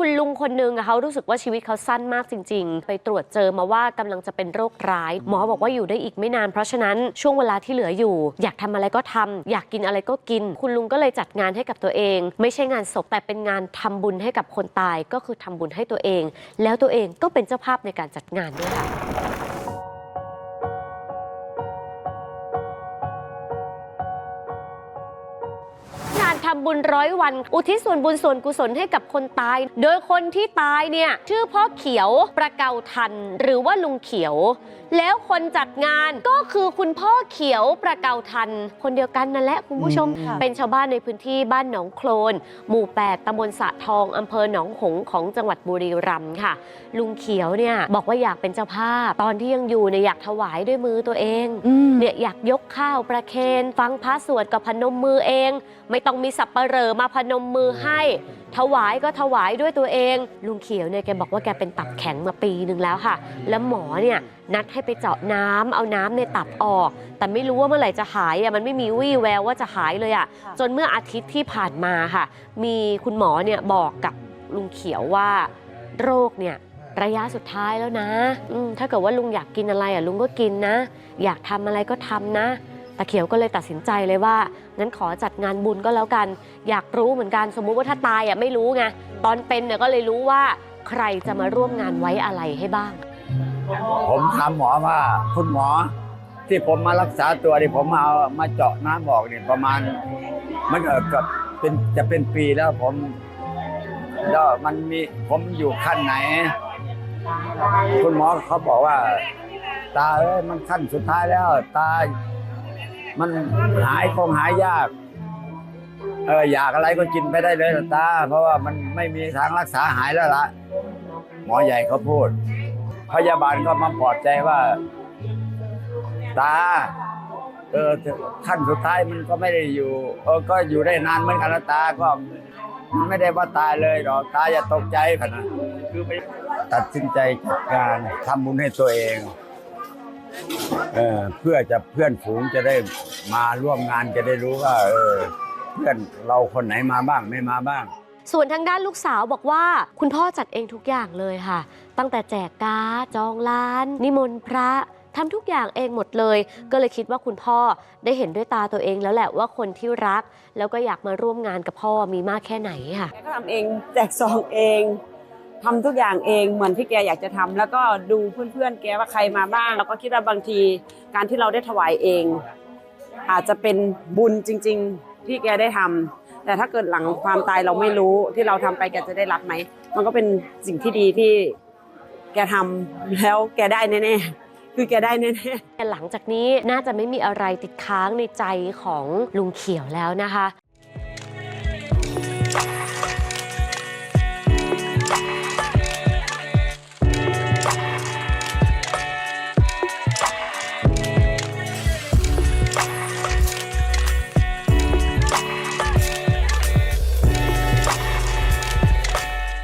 คุณลุงคนนึงเขารู้สึกว่าชีวิตเขาสั้นมากจริง ๆ ไปตรวจเจอมาว่ากำลังจะเป็นโรคร้าย หมอบอกว่าอยู่ได้อีกไม่นานเพราะฉะนั้นช่วงเวลาที่เหลืออยู่ อยากทำอะไรก็ทำอยากกินอะไรก็กิน คุณลุงก็เลยจัดงานให้กับตัวเอง ไม่ใช่งานศพแต่เป็นงานทำบุญให้กับคนตายก็คือทำบุญให้ตัวเอง แล้วตัวเองก็เป็นเจ้าภาพในการจัดงานด้วยค่ะ งานทำบุญร้อยวัน อุทิศส่วนบุญส่วนกุศลให้กับคนตาย โดยคนที่ตายเนี่ยชื่อพ่อเขียวประเกาทัน หรือว่าลุงเขียว แล้วคนจัดงานก็คือคุณพ่อเขียวประเกาทัน คนเดียวกันนั่นแหละคุณผู้ชมอืมค่ะเป็นชาวบ้านในพื้นที่บ้านหนองโคลน หมู่ 8ตำบลสะทองอำเภอหนองหงส์ของจังหวัดบุรีรัมย์ค่ะ ลุงเขียวเนี่ยบอกว่าอยากเป็นเจ้าภาพ ตอนที่ยังอยู่เนี่ยอยากถวายด้วยมือตัวเองเนี่ยอยากยกข้าวประเคน ฟังพระสวดกับพนมมือเอง ไม่ต้องมีสับปะเหรอมาพนมมือให้ ถวายก็ถวายด้วยตัวเอง ลุงเขียวเนี่ยแกบอกว่าแกเป็นตับแข็งมาปีหนึ่งแล้วค่ะ แล้วหมอเนี่ยนัดให้ไปเจาะน้ำเอาน้ำในตับออก แต่ไม่รู้ว่าเมื่อไหร่จะหายอะมันไม่มีวี่แววว่าจะหายเลยอะค่ะจนเมื่ออาทิตย์ที่ผ่านมาค่ะ มีคุณหมอเนี่ยบอกกับลุงเขียวว่า โรคเนี่ยระยะสุดท้ายแล้วนะอืมถ้าเกิดว่าลุงอยากกินอะไรอะลุงก็กินนะ อยากทำอะไรก็ทำนะ ตาเขียวก็เลยตัดสินใจเลยว่างั้นขอจัดงานบุญก็แล้วกัน อยากรู้เหมือนกันสมมุติว่าถ้าตายอะไม่รู้ไงตอนเป็นเนี่ยก็เลยรู้ว่าใครจะมาร่วมงานไว้อะไรให้บ้าง ผมถามหมอว่าคุณหมอ ที่ผมมารักษาตัวที่ผมมาเอามาเจาะน้ำบอกเนี่ยประมาณ มันเออกับเป็นจะเป็นปีแล้วผมแล้วมันมีผมอยู่ขั้นไหน คุณหมอเขาบอกว่า ตาเอ้ยมันขั้นสุดท้ายแล้ว ตา มันหายคงหายยาก เอออยากอะไรก็กินไปได้เลยตา เพราะว่ามันไม่มีทางรักษาหายแล้วละหมอใหญ่เขาพูด พยาบาลก็มาปลอบใจว่า ตา เออขั้นสุดท้ายมันก็ไม่ได้อยู่ เออก็อยู่ได้นานเหมือนกันนะตาก็มันไม่ได้ว่าตายเลยหรอกตาอย่าตกใจขนาดคือไปตัดสินใจจัดการทำบุญให้ตัวเองเออเพื่อจะเพื่อนฝูงจะได้ มาร่วมงานจะได้รู้ว่าเออเพื่อนเราคนไหนมาบ้างไม่มาบ้าง ส่วนทางด้านลูกสาวบอกว่า คุณพ่อจัดเองทุกอย่างเลยค่ะ ตั้งแต่แจกการ์ดจองร้าน นิมนต์พระทำทุกอย่างเองหมดเลย ก็เลยคิดว่าคุณพ่อได้เห็นด้วยตาตัวเองแล้วแหละว่าคนที่รัก แล้วก็อยากมาร่วมงานกับพ่อมีมากแค่ไหนค่ะแกก็ทำเองแจกซองเองทำทุกอย่างเองเหมือนที่แกอยากจะทำแล้วก็ดูเพื่อนๆแกว่าใครมาบ้าง แล้วก็คิดว่าบางทีการที่เราได้ถวายเอง อาจจะเป็นบุญจริง ๆ ที่แกได้ทำแต่ถ้าเกิดหลังความตายเราไม่รู้ที่เราทำไปแกจะได้รับไหม มันก็เป็นสิ่งที่ดีที่แกทำแล้วแกได้แน่ๆคือแกได้แน่ๆหลังจากนี้น่าจะไม่มีอะไรติดค้างในใจของลุงเขียวแล้วนะคะ